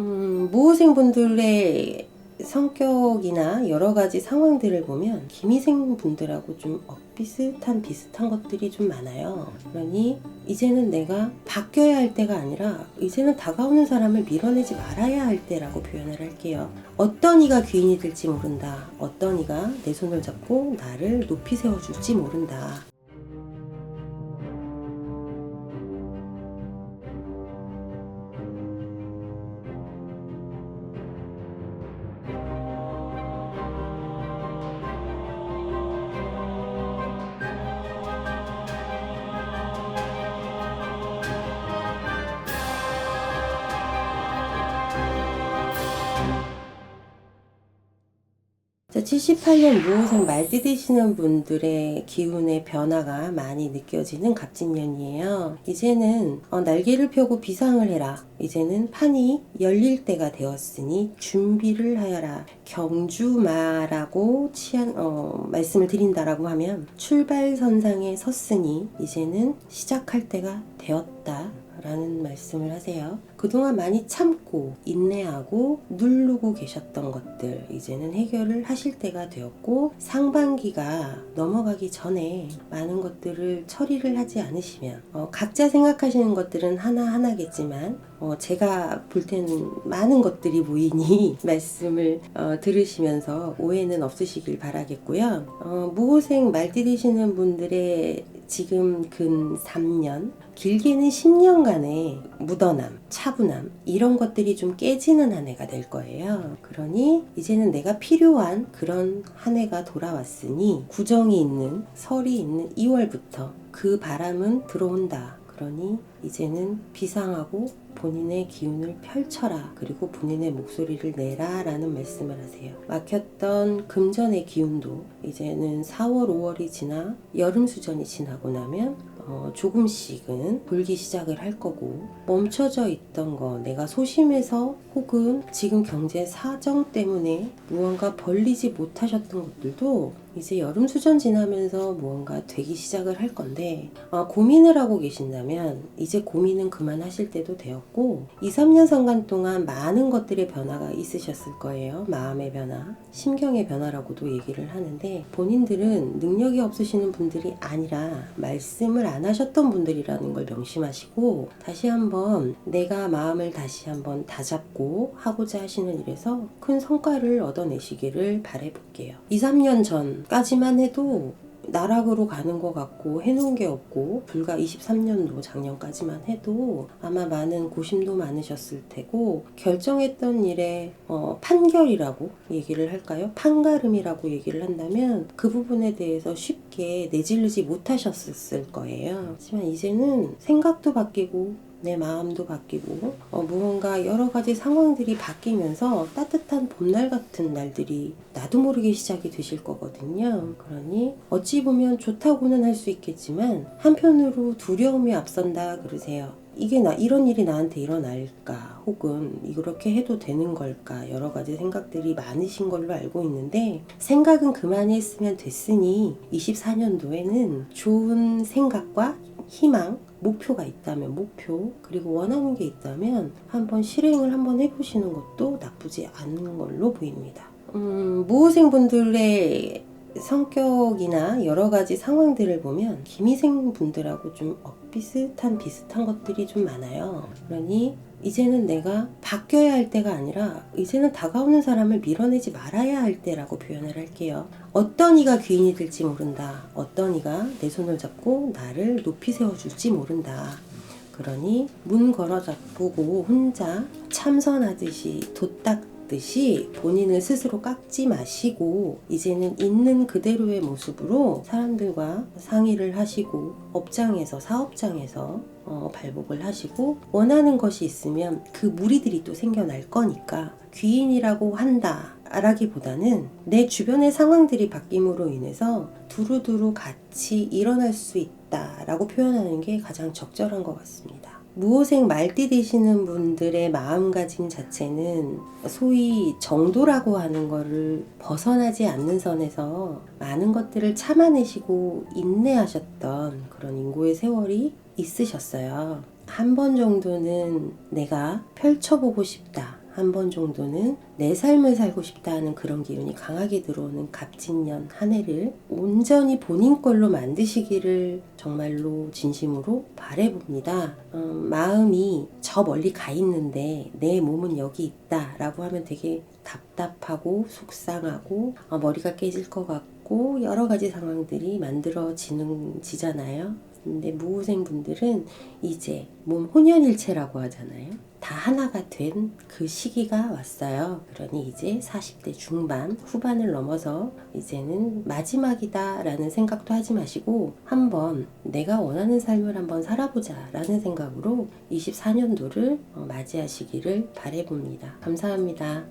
음, 모호생분들의 성격이나 여러 가지 상황들을 보면 김희생 분들하고 좀 비슷한 비슷한 것들이 좀 많아요. 그러니 이제는 내가 바뀌어야 할 때가 아니라 이제는 다가오는 사람을 밀어내지 말아야 할 때라고 표현을 할게요. 어떤 이가 귀인이 될지 모른다. 어떤 이가 내 손을 잡고 나를 높이 세워줄지 모른다. 78년 무호생 말띠 되시는 분들의 기운의 변화가 많이 느껴지는 갑진년이에요. 이제는 어, 날개를 펴고 비상을 해라. 이제는 판이 열릴 때가 되었으니 준비를 하여라. 경주마라고 치안, 어, 말씀을 드린다라고 하면 출발선상에 섰으니 이제는 시작할 때가 되었다. 라는 말씀을 하세요. 그동안 많이 참고 인내하고 누르고 계셨던 것들 이제는 해결을 하실 때가 되었고 상반기가 넘어가기 전에 많은 것들을 처리를 하지 않으시면 어, 각자 생각하시는 것들은 하나하나겠지만 어, 제가 볼 때는 많은 것들이 보이니 말씀을 어, 들으시면서 오해는 없으시길 바라겠고요. 어, 무호생 말띠 되시는 분들의 지금 근 3년, 길게는 10년간의 묻어남, 차분함, 이런 것들이 좀 깨지는 한 해가 될 거예요. 그러니 이제는 내가 필요한 그런 한 해가 돌아왔으니 구정이 있는, 설이 있는 2월부터 그 바람은 들어온다. 그러니 이제는 비상하고 본인의 기운을 펼쳐라. 그리고 본인의 목소리를 내라. 라는 말씀을 하세요. 막혔던 금전의 기운도 이제는 4월, 5월이 지나 여름 수전이 지나고 나면 어, 조금씩은 불기 시작을 할 거고 멈춰져 있던 거 내가 소심해서 혹은 지금 경제 사정 때문에 무언가 벌리지 못하셨던 것들도 이제 여름 수전 지나면서 무언가 되기 시작을 할 건데 어, 고민을 하고 계신다면 이제 고민은 그만하실 때도 되었고 2, 3년 상간 동안 많은 것들의 변화가 있으셨을 거예요. 마음의 변화, 심경의 변화라고도 얘기를 하는데 본인들은 능력이 없으시는 분들이 아니라 말씀을 안 하셨던 분들이라는 걸 명심하시고 다시 한번 내가 마음을 다시 한번 다잡고 하고자 하시는 일에서 큰 성과를 얻어내시기를 바래볼게요. 2, 3년 전 까지만 해도 나락으로 가는 것 같고 해놓은 게 없고 불과 23년도 작년까지만 해도 아마 많은 고심도 많으셨을 테고 결정했던 일에 어, 판결이라고 얘기를 할까요? 판가름이라고 얘기를 한다면 그 부분에 대해서 쉽게 내지르지 못하셨을 거예요. 하지만 이제는 생각도 바뀌고 내 마음도 바뀌고 어, 무언가 여러 가지 상황들이 바뀌면서 따뜻한 봄날 같은 날들이 나도 모르게 시작이 되실 거거든요. 그러니 어찌 보면 좋다고는 할 수 있겠지만 한편으로 두려움이 앞선다 그러세요. 이게 나 이런 일이 나한테 일어날까 혹은 이렇게 해도 되는 걸까 여러 가지 생각들이 많으신 걸로 알고 있는데 생각은 그만히 했으면 됐으니 24년도에는 좋은 생각과 희망 목표가 있다면 목표 그리고 원하는 게 있다면 한번 실행을 한번 해보시는 것도 나쁘지 않은 걸로 보입니다. 음, 모호생분들의 성격이나 여러 가지 상황들을 보면 김희생 분들하고 좀 비슷한 비슷한 것들이 좀 많아요. 그러니 이제는 내가 바뀌어야 할 때가 아니라 이제는 다가오는 사람을 밀어내지 말아야 할 때라고 표현을 할게요. 어떤 이가 귀인이 될지 모른다. 어떤 이가 내 손을 잡고 나를 높이 세워줄지 모른다. 그러니 문 걸어 잡고 혼자 참선하듯이 도딱 듯이 본인을 스스로 깎지 마시고 이제는 있는 그대로의 모습으로 사람들과 상의를 하시고 업장에서 사업장에서 어, 발복을 하시고 원하는 것이 있으면 그 무리들이 또 생겨날 거니까 귀인이라고 한다. 라기보다는 내 주변의 상황들이 바뀜으로 인해서 두루두루 같이 일어날 수 있다라고 표현하는 게 가장 적절한 것 같습니다. 무호생 말띠 되시는 분들의 마음가짐 자체는 소위 정도라고 하는 거를 벗어나지 않는 선에서 많은 것들을 참아내시고 인내하셨던 그런 인고의 세월이 있으셨어요. 한 번 정도는 내가 펼쳐보고 싶다. 한 번 정도는 내 삶을 살고 싶다는 그런 기운이 강하게 들어오는 갑진년 한 해를 온전히 본인 걸로 만드시기를 정말로 진심으로 바래봅니다. 음, 마음이 저 멀리 가 있는데 내 몸은 여기 있다 라고 하면 되게 답답하고 속상하고 어, 머리가 깨질 것 같고 여러 가지 상황들이 만들어지는 지잖아요. 근데 무후생 분들은 이제 몸 혼연일체라고 하잖아요. 다 하나가 된 그 시기가 왔어요. 그러니 이제 40대 중반, 후반을 넘어서 이제는 마지막이다라는 생각도 하지 마시고 한번 내가 원하는 삶을 한번 살아보자라는 생각으로 24년도를 맞이하시기를 바래봅니다. 감사합니다.